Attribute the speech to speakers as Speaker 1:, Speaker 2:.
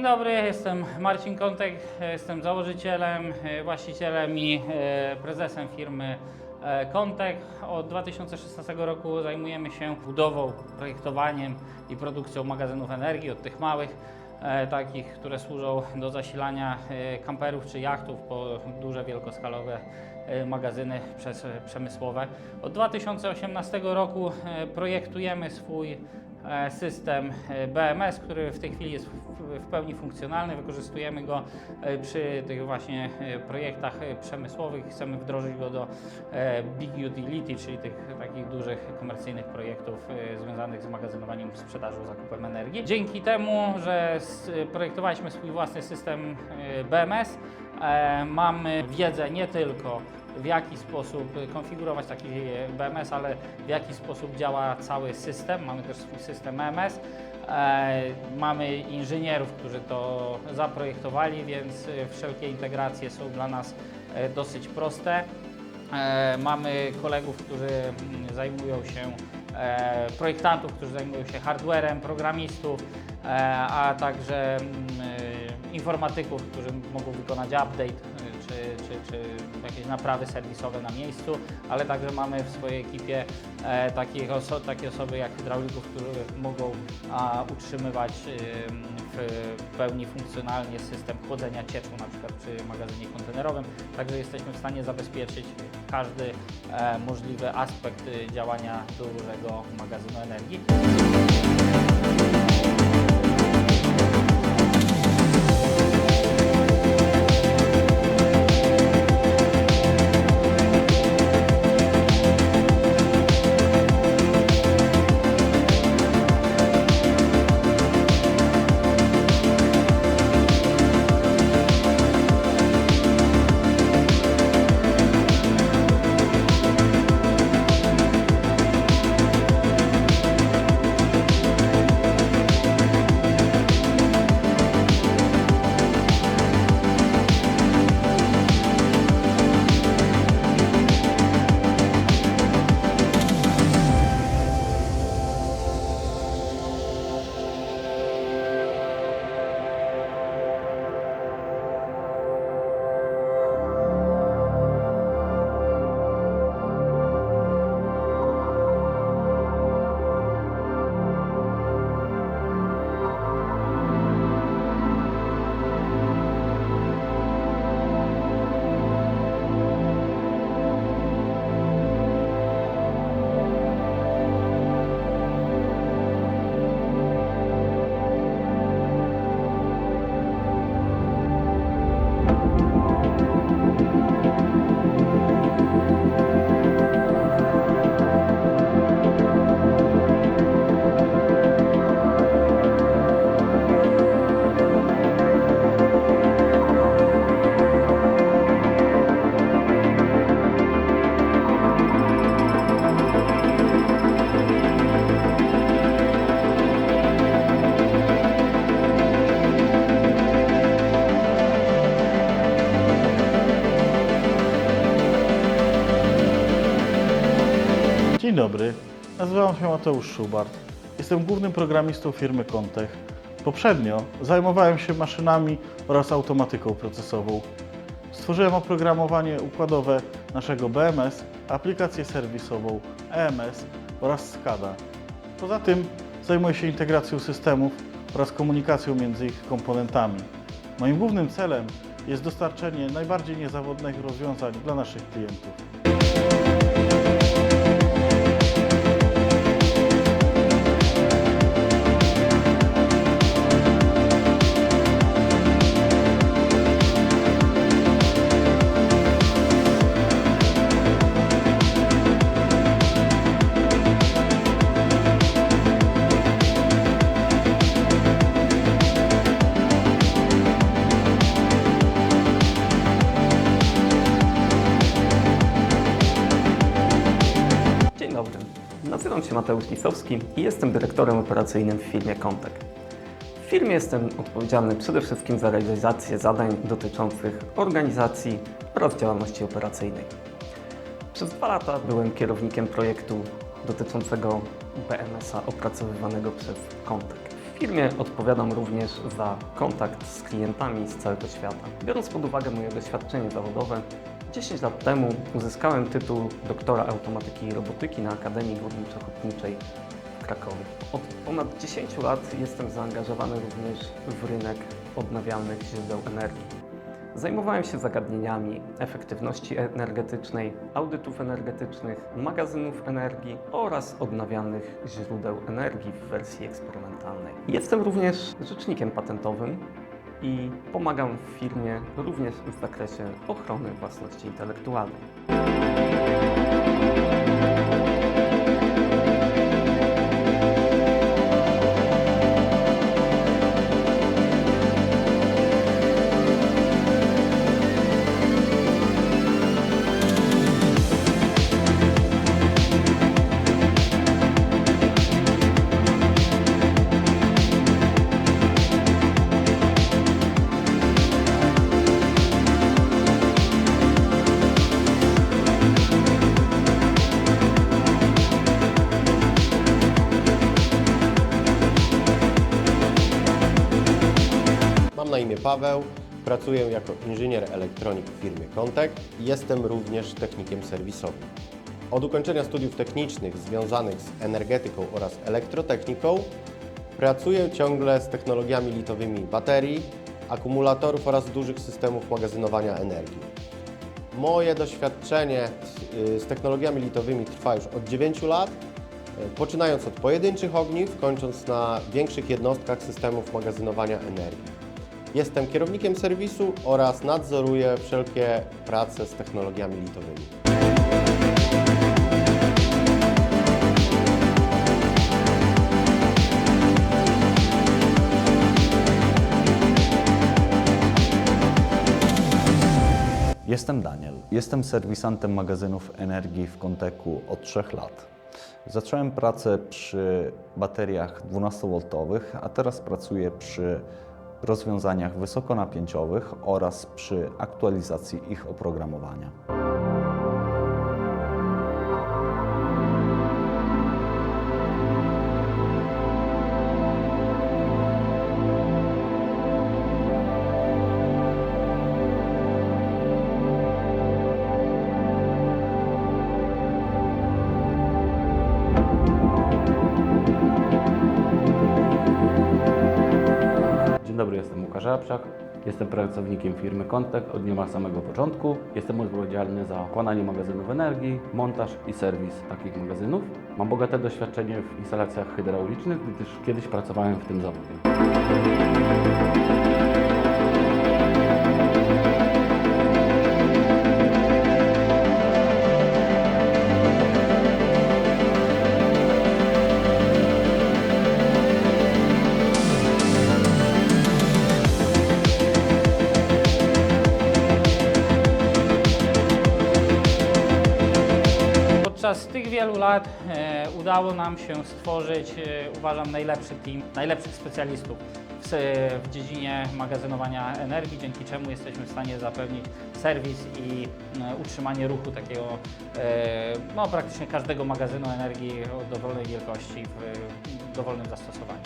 Speaker 1: Dzień dobry, jestem Marcin Kontek, jestem założycielem, e, właścicielem i e, prezesem firmy e, Kontek. Od 2016 roku zajmujemy się budową, projektowaniem i produkcją magazynów energii, od tych małych, takich, które służą do zasilania kamperów czy jachtów, po duże, wielkoskalowe magazyny przemysłowe. Od 2018 roku projektujemy swój system e, BMS, który w tej chwili jest w- pełni funkcjonalny. Wykorzystujemy go e, przy tych właśnie e, projektach e, przemysłowych. Chcemy wdrożyć go do e, Big Utility, czyli tych takich dużych komercyjnych projektów e, związanych z magazynowaniem, sprzedażą, zakupem energii. Dzięki temu, że projektowaliśmy swój własny system e, BMS, e, mamy wiedzę nie tylko w jaki sposób konfigurować taki BMS, ale w jaki sposób działa cały system. Mamy też swój system EMS. E, mamy inżynierów, którzy to zaprojektowali, więc wszelkie integracje są dla nas e, dosyć proste. E, mamy kolegów, którzy mm, zajmują się, projektantów, którzy zajmują się hardwarem, programistów, a także mm, informatyków, którzy mogą wykonać update czy, jakieś naprawy serwisowe na miejscu, ale także mamy w swojej ekipie e, takich oso- takie osoby jak hydraulików, którzy mogą a, utrzymywać ym, w pełni funkcjonalnie system chłodzenia cieczu, na przykład przy magazynie kontenerowym. Także jesteśmy w stanie zabezpieczyć każdy e, możliwy aspekt y, działania dużego magazynu energii.
Speaker 2: Dobry, nazywam się Mateusz Szubart. Jestem głównym programistą firmy Contech. Poprzednio zajmowałem się maszynami oraz automatyką procesową. Stworzyłem oprogramowanie układowe naszego BMS, aplikację serwisową EMS oraz SCADA. Poza tym zajmuję się integracją systemów oraz komunikacją między ich komponentami. Moim głównym celem jest dostarczenie najbardziej niezawodnych rozwiązań dla naszych klientów.
Speaker 3: Mateusz Lisowski i jestem dyrektorem operacyjnym w firmie Kontek. W firmie jestem odpowiedzialny przede wszystkim za realizację zadań dotyczących organizacji oraz działalności operacyjnej. Przez dwa lata byłem kierownikiem projektu dotyczącego BMS-a opracowywanego przez Kontek. W firmie odpowiadam również za kontakt z klientami z całego świata. Biorąc pod uwagę moje doświadczenie zawodowe, 10 lat temu uzyskałem tytuł doktora automatyki i robotyki na Akademii Górniczo-Hutniczej w Krakowie. Od ponad 10 lat jestem zaangażowany również w rynek odnawialnych źródeł energii. Zajmowałem się zagadnieniami efektywności energetycznej, audytów energetycznych, magazynów energii oraz odnawialnych źródeł energii w wersji eksperymentalnej. Jestem również rzecznikiem patentowym i pomagam w firmie również w zakresie ochrony własności intelektualnej.
Speaker 4: Na imię Paweł, pracuję jako inżynier elektronik w firmie Contek i jestem również technikiem serwisowym. Od ukończenia studiów technicznych związanych z energetyką oraz elektrotechniką pracuję ciągle z technologiami litowymi baterii, akumulatorów oraz dużych systemów magazynowania energii. Moje doświadczenie y, z technologiami litowymi trwa już od 9 lat, y, poczynając od pojedynczych ogniw, kończąc na większych jednostkach systemów magazynowania energii. Jestem kierownikiem serwisu oraz nadzoruję wszelkie prace z technologiami litowymi.
Speaker 5: Jestem Daniel. Jestem serwisantem magazynów energii w Konteku od 3 lat. Zacząłem pracę przy bateriach 12V, a teraz pracuję przy rozwiązaniach wysokonapięciowych oraz przy aktualizacji ich oprogramowania.
Speaker 6: Dobry, jestem Łukasz Rapczak. Jestem pracownikiem firmy Kontek od niemal samego początku. Jestem odpowiedzialny za układanie magazynów energii, montaż i serwis takich magazynów. Mam bogate doświadczenie w instalacjach hydraulicznych, gdyż kiedyś pracowałem w tym zawodzie.
Speaker 1: Podczas tych wielu lat e, udało nam się stworzyć, e, uważam, najlepszy team, najlepszych specjalistów w, dziedzinie magazynowania energii, dzięki czemu jesteśmy w stanie zapewnić serwis i e, utrzymanie ruchu takiego no, praktycznie każdego magazynu energii o dowolnej wielkości w dowolnym zastosowaniu.